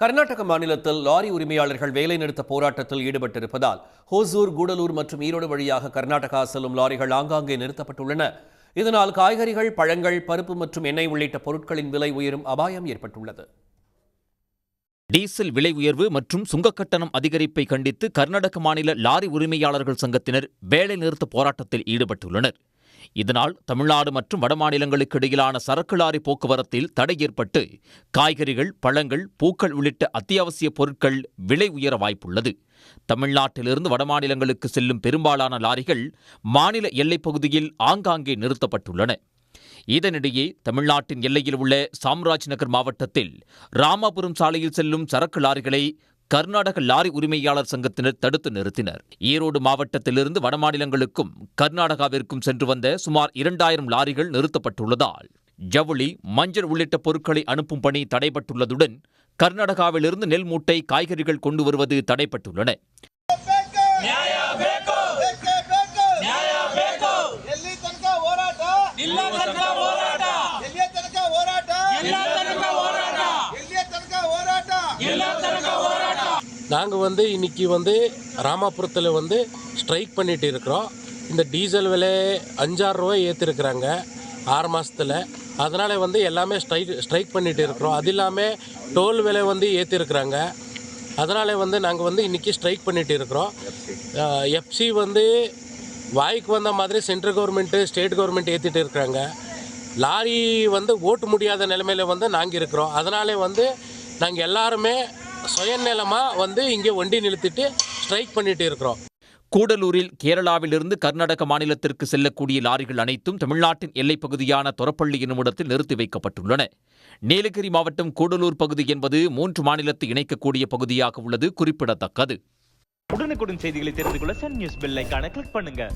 கர்நாடக மாநிலத்தில் லாரி உரிமையாளர்கள் வேலைநிறுத்த போராட்டத்தில் ஈடுபட்டிருப்பதால் ஹோசூர் கூடலூர் மற்றும் ஈரோடு வழியாக கர்நாடகா செல்லும் லாரிகள் ஆங்காங்கே நிறுத்தப்பட்டுள்ளன. இதனால் காய்கறிகள் பழங்கள் பருப்பு மற்றும் எண்ணெய் உள்ளிட்ட பொருட்களின் விலை உயரும் அபாயம் ஏற்பட்டுள்ளது. டீசல் விலை உயர்வு மற்றும் சுங்கக் கட்டணம் அதிகரிப்பை கண்டித்து கர்நாடக மாநில லாரி உரிமையாளர்கள் சங்கத்தினர் வேலைநிறுத்த போராட்டத்தில் ஈடுபட்டுள்ளனர். இதனால் தமிழ்நாடு மற்றும் வடமாநிலங்களுக்கு இடையிலான சரக்கு லாரி போக்குவரத்தில் தடை ஏற்பட்டு காய்கறிகள் பழங்கள் பூக்கள் உள்ளிட்ட அத்தியாவசிய பொருட்கள் விலை உயர வாய்ப்புள்ளது. தமிழ்நாட்டிலிருந்து வடமாநிலங்களுக்கு செல்லும் பெரும்பாலான லாரிகள் மாநில எல்லைப் பகுதியில் ஆங்காங்கே நிறுத்தப்பட்டுள்ளன. இதனிடையே தமிழ்நாட்டின் எல்லையில் உள்ள சாம்ராஜ் நகர் மாவட்டத்தில் ராமாபுரம் சாலையில் செல்லும் சரக்கு லாரிகளை கர்நாடக லாரி உரிமையாளர் சங்கத்தினர் தடுத்து நிறுத்தினர். ஈரோடு மாவட்டத்திலிருந்து வடமாநிலங்களுக்கும் கர்நாடகாவிற்கும் சென்று வந்த சுமார் இரண்டாயிரம் லாரிகள் நிறுத்தப்பட்டுள்ளதால் ஜவுளி மஞ்சள் உள்ளிட்ட பொருட்களை அனுப்பும் பணி தடைபட்டுள்ளதுடன் கர்நாடகாவிலிருந்து நெல் மூட்டை காய்கறிகள் கொண்டு வருவது தடைபட்டுள்ளன. நாங்கள் வந்து இன்னைக்கு வந்து ராமாபுரத்தில் வந்து ஸ்ட்ரைக் பண்ணிகிட்டு இருக்கிறோம். இந்த டீசல் விலை அஞ்சாறு ஏற்றிருக்கிறாங்க ஆறு மாதத்தில் அதனால் வந்து எல்லாமே ஸ்ட்ரைக் ஸ்ட்ரைக் பண்ணிகிட்டு இருக்கிறோம். அது இல்லாமல் டோல் விலை வந்து ஏற்றிருக்கிறாங்க அதனால் வந்து நாங்கள் வந்து இன்றைக்கி ஸ்ட்ரைக் பண்ணிகிட்டு இருக்கிறோம். எஃப்சி வந்து வாய்க்கு வந்த மாதிரி சென்ட்ரல் கவர்மெண்ட்டு ஸ்டேட் கவர்மெண்ட் ஏற்றிட்டு இருக்கிறாங்க. லாரி வந்து ஓட்ட முடியாத நிலைமையில வந்து நாங்கள் இருக்கிறோம். அதனாலே வந்து நாங்கள் எல்லாருமே சுயநலமாக வந்து இங்கே வண்டி நிறுத்திட்டு ஸ்ட்ரைக் பண்ணிட்டு இருக்கிறோம். கூடலூரில் கேரளாவிலிருந்து கர்நாடக மாநிலத்திற்கு செல்லக்கூடிய லாரிகள் அனைத்தும் தமிழ்நாட்டின் எல்லைப் பகுதியான தொரப்பள்ளி என்னுமிடத்தில் நிறுத்தி வைக்கப்பட்டுள்ளன. நீலகிரி மாவட்டம் கூடலூர் பகுதி என்பது மூன்று மாநிலத்தை இணைக்கக்கூடிய பகுதியாக உள்ளது குறிப்பிடத்தக்கது. உடனுக்குடன் செய்திகளை தெரிந்து கொள்ள சன் நியூஸ் பெல் ஐகானை கிளிக் பண்ணுங்க.